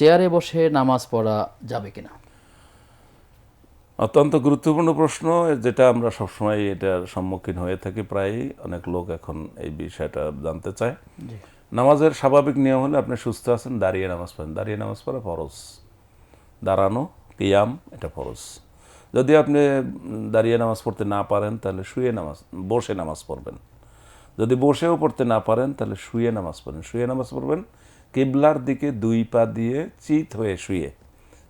চেয়ারে বসে নামাজ পড়া যাবে কিনা? অত্যন্ত গুরুত্বপূর্ণ প্রশ্ন যেটা আমরা সবসময় এটার সম্মুখীন হয়ে থাকি প্রায়ই। অনেক লোক এখন এই বিষয়টা জানতে চায়। নামাজের স্বাভাবিক নিয়ম হলে আপনি সুস্থ আছেন দাঁড়িয়ে নামাজ পড়েন। দাঁড়িয়ে নামাজ পড়া ফরজ। দাঁড়ানো কিয়াম এটা ফরজ। যদি আপনি দাঁড়িয়ে নামাজ পড়তে না পারেন তাহলে শুয়ে নামাজ বসে নামাজ পড়বেন। যদি বসেও পড়তে না পারেন তাহলে শুয়ে নামাজ পড়েন। শুয়ে নামাজ পড়বেন কেবলার দিকে দুই পা দিয়ে চিত হয়ে শুয়ে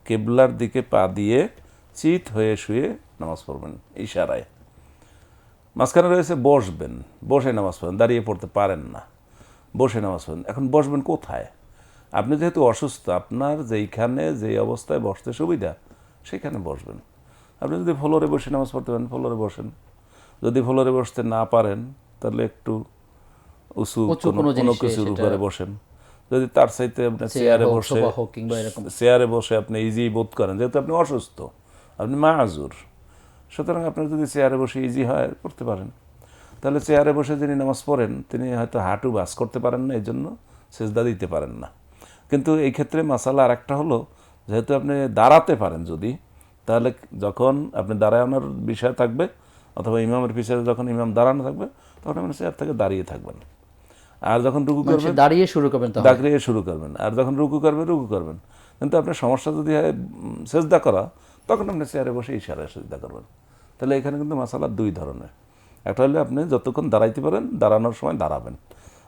কেবলার দিকে পা দিয়ে চিত হয়ে শুয়ে নামাজ পড়বেন ইশারায়। মাঝখানে রয়েছে বসবেন বসে নামাজ পড়বেন দাঁড়িয়ে পড়তে পারেন না বসে নামাজ পড়বেন এখন বসবেন কোথায়? আপনি যেহেতু অসুস্থ আপনার যেইখানে যেই অবস্থায় বসতে সুবিধা সেখানে বসবেন। আপনি যদি ফ্লোরে বসে নামাজ পড়তে পারেন ফ্লোরে বসেন। যদি ফ্লোরে বসতে না পারেন তাহলে একটু উঁচু কোনো কিছুর উপরে বসেন। যদি তার চাইতে আপনি চেয়ারে বসে চেয়ারে বসে আপনি ইজি বোধ করেন যেহেতু আপনি অসুস্থ আপনি মাহাজুর সুতরাং আপনার যদি চেয়ারে বসে ইজি হয় করতে পারেন। তাহলে চেয়ারে বসে যিনি নামাজ পড়েন তিনি হয়তো হাঁটু বাস করতে পারেন না এই জন্য সেজদা দিতে পারেন না। কিন্তু এই ক্ষেত্রে মাসালা আর একটা হলো যেহেতু আপনি দাঁড়াতে পারেন যদি তাহলে যখন আপনি দাঁড়ানোর বিষয় থাকবে অথবা ইমামের পিছনে যখন ইমাম দাঁড়ানো থাকবে তখন আপনি চেয়ার থেকে দাঁড়িয়ে থাকবেন। আর যখন রুকু করবেন দাঁড়িয়ে শুরু করবেন দাঁড়িয়ে শুরু করবেন। আর যখন রুকু করবেন রুকু করবেন। কিন্তু আপনার সমস্যা যদি হয় সেজদা করা তখন আপনি চেয়ারে বসে ইশারায় সেজদা করবেন। তাহলে এখানে কিন্তু মশালা দুই ধরনের। একটা হলে আপনি যতক্ষণ দাঁড়াইতে পারেন দাঁড়ানোর সময় দাঁড়াবেন।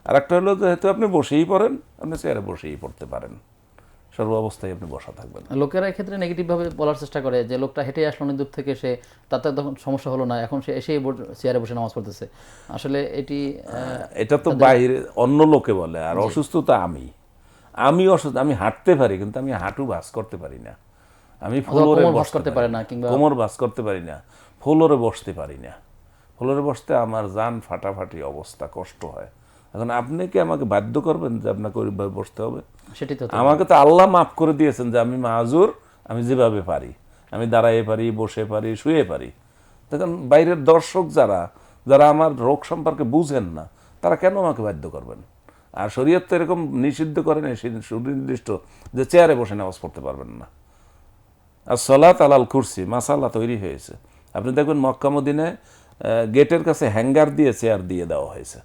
আর একটা হলো যেহেতু আপনি বসেই পড়েন আপনি চেয়ারে বসেই পড়তে পারেন। সর্ব অবস্থায় আপনি বসা থাকবেন। লোকেরা এক্ষেত্রে নেগেটিভ ভাবে বলার চেষ্টা করে যে লোকটা হেঁটে আসলো অনেক দূর থেকে সে তাতে তখন সমস্যা হলো না। এখন সে এসেই চেয়ারে বসে নামাজ পড়তেছে। আসলে এটি এটা তো বাইরে অন্য লোকে বলে আর অসুস্থতা আমি। আমি অসুস্থ আমি হাঁটতে পারি কিন্তু আমি হাঁটু বাস করতে পারি না। আমি ফ্লোরে বসতে করতে পারি না। কিংবা কোমর বাস করতে পারি না। ফ্লোরে বসতে পারি না। ফ্লোরে বসতে আমার জান ফাটাফাটি অবস্থা কষ্ট হয়। এখন আপনি কি আমাকে বাধ্য করবেন যে আপনাকে ওইভাবে বসতে হবে? সেটি তো আমাকে তো আল্লাহ মাফ করে দিয়েছেন যে আমি মাজুর আমি যেভাবে পারি। আমি দাঁড়াইয়ে পারি বসে পারি শুয়ে পারি। তখন বাইরের দর্শক যারা যারা আমার রোগ সম্পর্কে বুঝেন না তারা কেন আমাকে বাধ্য করবেন? আর শরীয়ত তো এরকম নিষিদ্ধ করেন সুনির্দিষ্ট যে চেয়ারে বসে নামাজ পড়তে পারবেন না। আর সলাত আলাল কুরসি মাসালা তৈরি হয়েছে। আপনি দেখবেন মক্কা মদিনে গেটের কাছে হ্যাঙ্গার দিয়ে চেয়ার দিয়ে দেওয়া হয়েছে।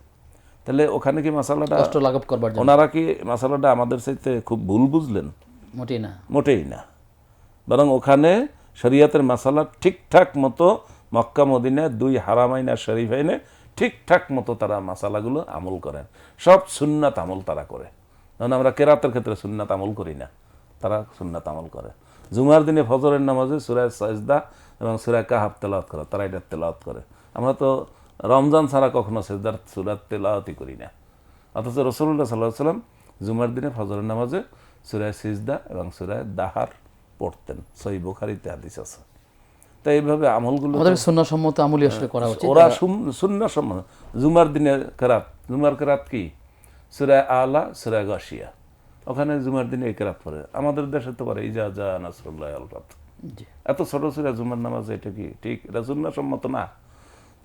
তাহলে ওখানে কি মাসালাটা কষ্ট লাঘব করবার জন্য। ওনারা কি মাসালাটা আমাদের চাইতে খুব ভুল বুঝলেন? মোটেই না। মোটেই না। বরং ওখানে শরিয়াতের মাসালা ঠিকঠাক মতো মক্কা মদিনা দুই হারামাইনা শরীফাইনে ঠিকঠাক মতো তারা মাসালাগুলো আমল করেন। সব সুন্নাত আমল তারা করে। কারণ আমরা কেরাতের ক্ষেত্রে সুন্নাত আমল করি না। তারা সুন্নাত আমল করে। জুমার দিনে ফজরের নামাজে সুরায় সাজদা এবং সুরায় কাহাব তেলাওয়াত করে। তারা এটা তেলাওয়াত করে। আমরা তো রমজান ছাড়া কখনো সেজদার সুরাত তেলাওয়াতই করি না। অথচ রসুল্লাহ সাল্লাহ সাল্লাম জুমার দিনে ফজরের নামাজে সুরায় সিজদা এবং সুরায় দাহার পড়তেন। সই বুখারিতে হাদিস আছে। তাই এইভাবে আমলগুলো আমাদের সুন্নাহসম্মত আমলি আসলে করা উচিত। ওরা শূন্য সম্মান জুমার দিনে কেরাত। জুমার কেরাত কি? সুরায় আলা সুরায় গাশিয়া। ওখানে জুমার দিনে এই কেরাত পড়ে। আমাদের দেশে তো পারে ইজা জা নাসরুল্লাহ আলফাত এত ছোট সুরা জুমার নামাজ এটা কি ঠিক? এটা সুন্না সম্মত না?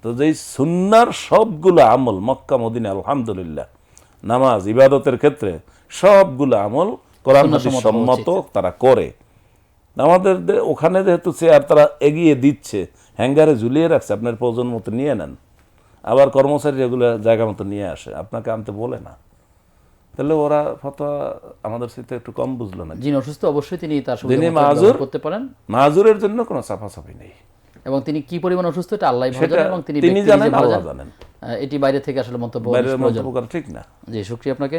তো যেই সুন্নার সবগুলো আমল মক্কা মদিনা আলহামদুলিল্লাহ নামাজ ইবাদতের ক্ষেত্রে সবগুলো আমল কোরআন সম্মত তারা করে। আমাদের ওখানে যেহেতু চেয়ার তারা এগিয়ে দিচ্ছে হ্যাঙ্গারে ঝুলিয়ে রাখছে আপনার প্রয়োজন মতো নিয়ে নেন। আবার কর্মচারী এগুলো জায়গা মতো নিয়ে আসে আপনাকে আনতে বলে না। তাহলে ওরা ফতোয়া আমাদের সাথে একটু কম বুঝলো না যিনি অসুস্থ অবশ্যই তিনি তার মাযুর, করতে পারেন। মাজুরের জন্য কোনো চাপাচাপি নেই। এবং তিনি কি পরিমাণ অসুস্থ এটা আল্লাহ ভালো জানেন এবং তিনি তিনি জানেন আল্লাহ জানেন। এটি বাইরে থেকে আসলে মন্তব্য ঠিক না। জি শুক্রিয়া আপনাকে।